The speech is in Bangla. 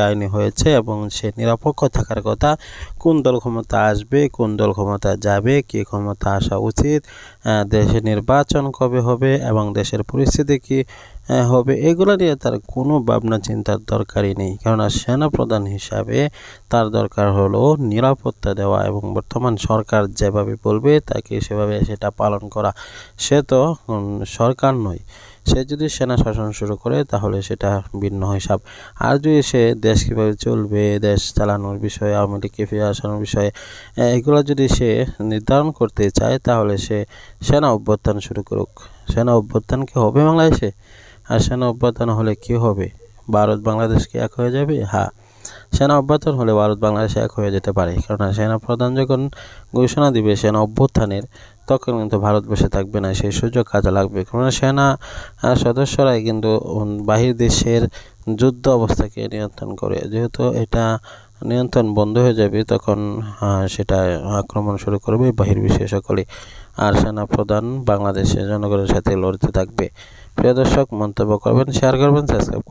আইনি হয়েছে এবং সে নিরপেক্ষ থাকার কথা কোন দল ক্ষমতা আসবে কোন দল ক্ষমতা যাবে কে ক্ষমতা আসা উচিত আহ, দেশে নির্বাচন কবে হবে এবং দেশের পরিস্থিতি কি হবে এগুলো নিয়ে তার কোনো ভাবনা চিন্তার দরকারই নেই। কেননা সেনাপ্রধান হিসাবে তার দরকার হলো নিরাপত্তা দেওয়া এবং বর্তমান সরকার যেভাবে বলবে তাকে সেভাবে সেটা পালন করা। সে তো সরকার নয়। সে যদি সেনা শাসন শুরু করে, তাহলে সেটা ভিন্ন হিসাব। আর যদি সে দেশ কীভাবে চলবে, দেশ চালানোর বিষয়ে, আওয়ামী লীগকে ফিরে আসানোর বিষয়ে এগুলো যদি সে নির্ধারণ করতে চায়, তাহলে সে সেনা অভ্যর্থান শুরু করুক। সেনা অভ্যুত্থান কি হবে বাংলাদেশে? আর সেনা অভ্যুত্থান হলে কি হবে? ভারত বাংলাদেশ কি এক হয়ে যাবে? হ্যাঁ সেনা অভ্যর্থন হলে ভারত বাংলাদেশ এক হয়ে যেতে পারে। কারণ সেনা প্রধান যখন ঘোষণা দিবে সেনা অভ্যুত্থানের তখন কিন্তু ভারত বসে থাকবে না, সেই সুযোগ কাজে লাগবে। কারণ সেনা সদস্যরাই কিন্তু বাহির দেশের যুদ্ধ অবস্থাকে নিয়ন্ত্রণ করে। যেহেতু এটা নিয়ন্ত্রণ বন্ধ হয়ে যাবে, তখন সেটা আক্রমণ শুরু করবে বাহির বিশ্বের সকলে। আর সেনা প্রধান বাংলাদেশের জনগণের সাথে লড়তে থাকবে। প্রিয় দর্শক, মন্তব্য করবেন শেয়ার করবেন সাবস্ক্রাইব